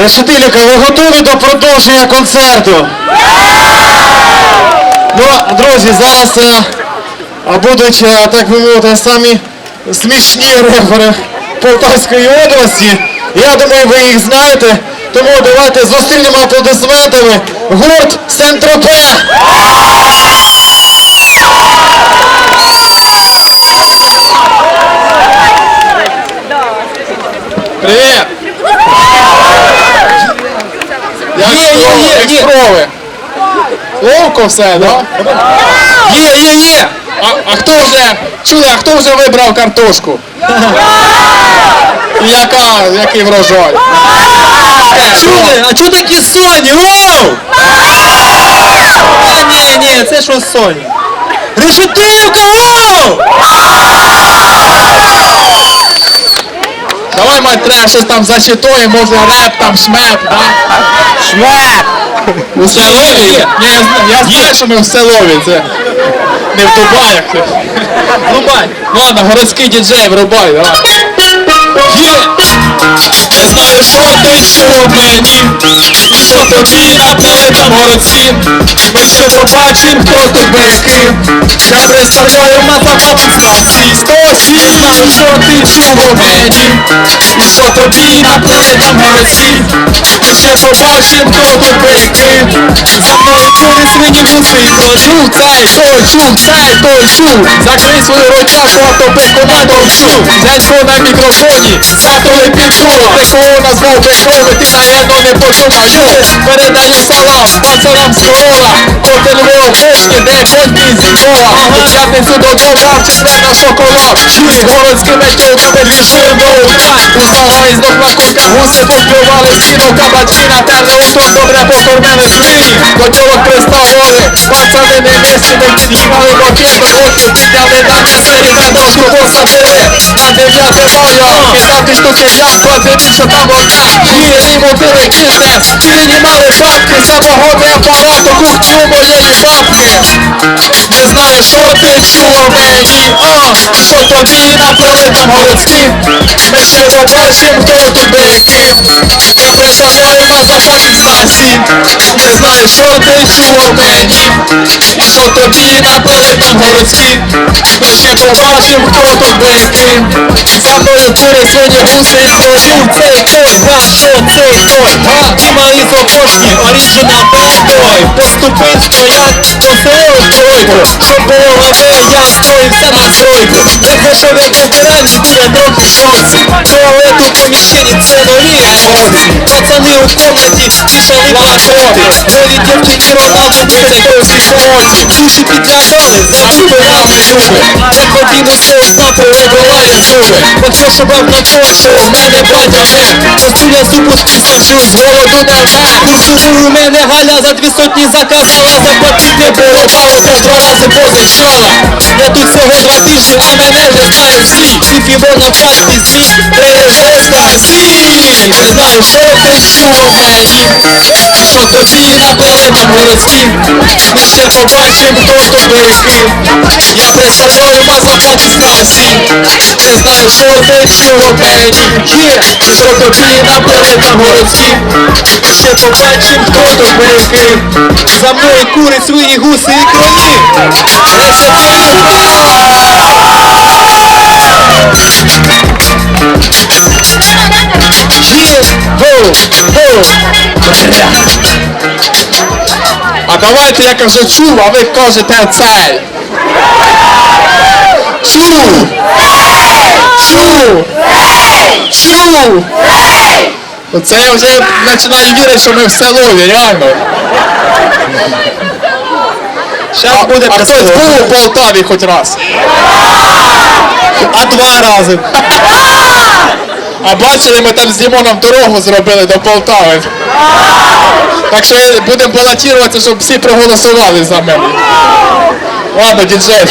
Решетиліка, ви готові до продовження концерту? Ну, друзі, зараз е, будуть, е, так би мовити, самі смішні рефери Полтавської області. Я думаю, ви їх знаєте. Тому давайте зустрінемо аплодисментами гурт Сентропе. Справи? Ловко все, да? Є, є, є! А, а хто вже, чули, а хто вже вибрав картошку? Яка, який врожай? Чули? А чого такі соні? Оу! А, ні, ні, це що соні? Решетилівка, оу! Давай, мать, треба щось там зачитує, може реп, там шмеп, да? Шмеп! У селові? Ні, я, зна- я знаю, що ми в селові, це не в Дубаях. Врубай. Ладно, городський діджей, врубай, давай. Є! Не знаю, що ти чув мені, і що тобі наплели там городці. Ми ще побачим, хто тут близький. Я представляю мазафатські стосі. Не знаю, що ти чув мені, і що тобі наплели там городці. Ми ще побачим, хто тут близький. За мною кури свині то чув цей, той чув цей, той чув. Закрий свою ротяку, а то бекоматор чув. Дядько на мікрофоні, сатори підчуло. Ти кого назвав бекоми, ти наверно не почув. Korytarz koła, patrzono królowa Kontynuują wszystkie demonty zimowa Światy cudowowa, przegląda szokoła Siły chorąckie myślą na podwyższywą Tak, rozmowa jest dogma kulka Włosy pokrywa leciną kabaczina Ten usług dobra pokormiamy w chwili Kociołek prosto ory, patrzony wymieszczy Do kiedyś małych okienko Oczy, białe damy, sery, п'ятати штуки дивіться там одна. Її мотили бізнес, піднімали бабки, самогонний апарат у моєї бабки. Не знаю, що ти мені, а що тобі наплели там городські. Ми ще побачим, хто тут деякі. Я мазафаків Стасі. Не знаю, що ти чув мені, і що тобі наплели там городські. Ми ще побачим, хто тут деякі. За мною кури свині гуси і. Цей той, ба, що цей той, га, і мої зокошні, оригінал бейбой. Поступив стоять, посилив тройку, щоб було лаве, я строївся на тройку. Не зайшов я був пірані, біля трохи шоці. Туалет у поміщенні, це емоції. Пацани у комнаті, пішли плакати. Нові дівчині Роналду, це усі емоції. Душі підлягали, зачіпляли люби. Як один усе папу вибиває зуби. Якщо вам на що в мене батя не. Просто я зубу списачу, з голоду не вмер. У мене Галя за дві сотні заказала, заплатити було мало, то два рази позичала. Я тут всього два тижні, а знають всі. Шиф його навчати зміг, береже Стасі. Не знаю, що ти чув мені, і що тобі наплели там городські. Ми ще побачим, хто тут близький. Я представляю мазафаки Стасі. Не знаю, що ти чув мені, є, і що тобі наплели там городські. Ще побачим, хто тут близький. За мною кури, свині, гуси і коні! А давайте я кажу чув, а ви кажете цей. Чув! Чув! Чув! Оце я вже починаю вірити, що ми в селові, реально. Щас буде а хтось був у Полтаві хоч раз. А два рази. А бачили, ми там з Дімоном дорогу зробили до Полтави. Так що будемо балотуватися, щоб всі проголосували за мене. Ладно, діджей.